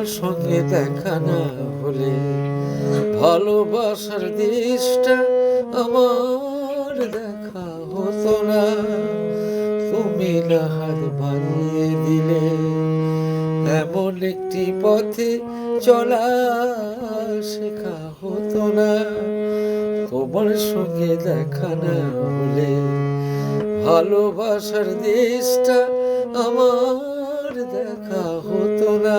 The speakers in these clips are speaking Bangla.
তোমার সঙ্গে দেখা না হলে ভালোবাসার দেশটা আমার দেখা হতো না। তুমি না হাত বাড়িয়ে দিলে এমন একটি পথে চলা শেখা হতো না। তোমার সঙ্গে দেখা না হলে ভালোবাসার দেশটা আমার দেখা হতো না।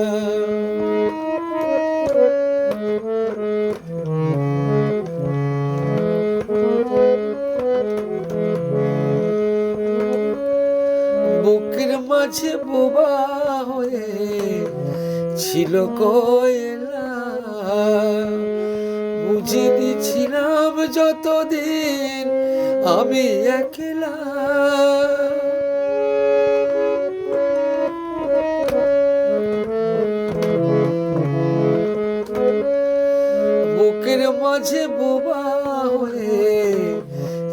মাঝে বোবা হয়ে ছিল কয়লা। বুঝিনি ছিলাম যতদিন আমি একলা। বুকের মাঝে বোবা হয়ে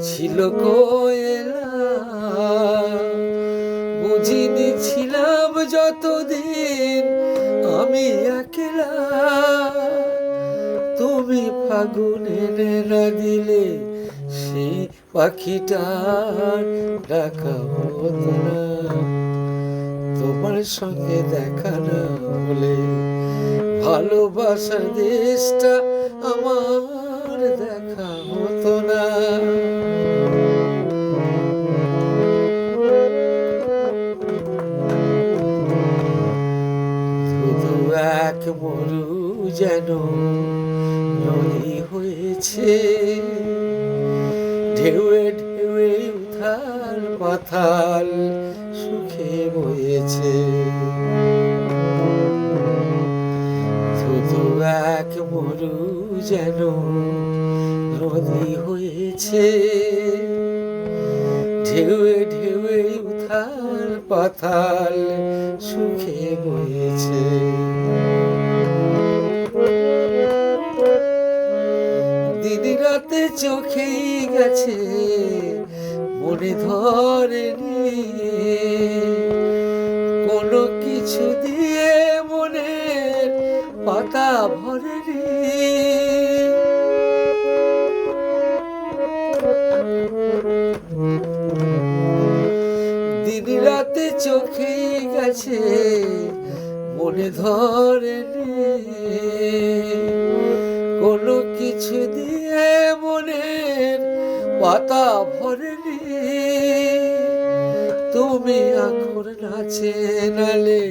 ছিল কয়লা। আমি একলা, তুমি ফাগুনে না দিলে সেই পাখিটার ডাকা না। তোমার সঙ্গে দেখা না হলে ভালোবাসার দেশটা আমার দেখা হতো না। এক মরু যেন নদী হয়েছে। ঢেউয়ে ঢেউয়ে উথাল পাথাল সুখে বয়েছে। শুধু এক মরু যেন নদী হয়েছে। ঢেউয়ে ঢেউয়ে উথাল পাথাল সুখে বয়েছে। রাতে চোখেই গেছে, মনে ধরেনি কোনো কিছু দিয়ে মনে পাতা ভরেনি দিন রাতে চোখে গেছে, মনে ধরেনি কোনো কিছু দিয়ে মনের পাতা ভরেনি। তুমি আখর নাচে নালে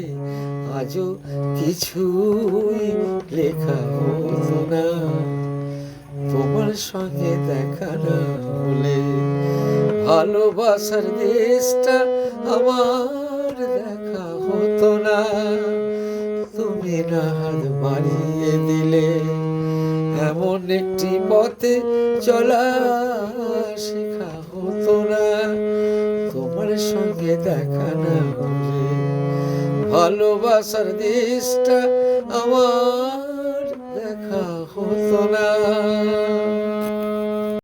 আজও কিছুই লেখা হতো না। তোমার সঙ্গে দেখা না হলে ভালোবাসার দেশটা আমার দেখা হতো না। তুমি না হাত বাড়িয়ে দিলে একটি পথে চলা শেখা হতো না। তোমার সঙ্গে দেখা না হলে ভালোবাসার দেশটা আমার দেখা হতো না।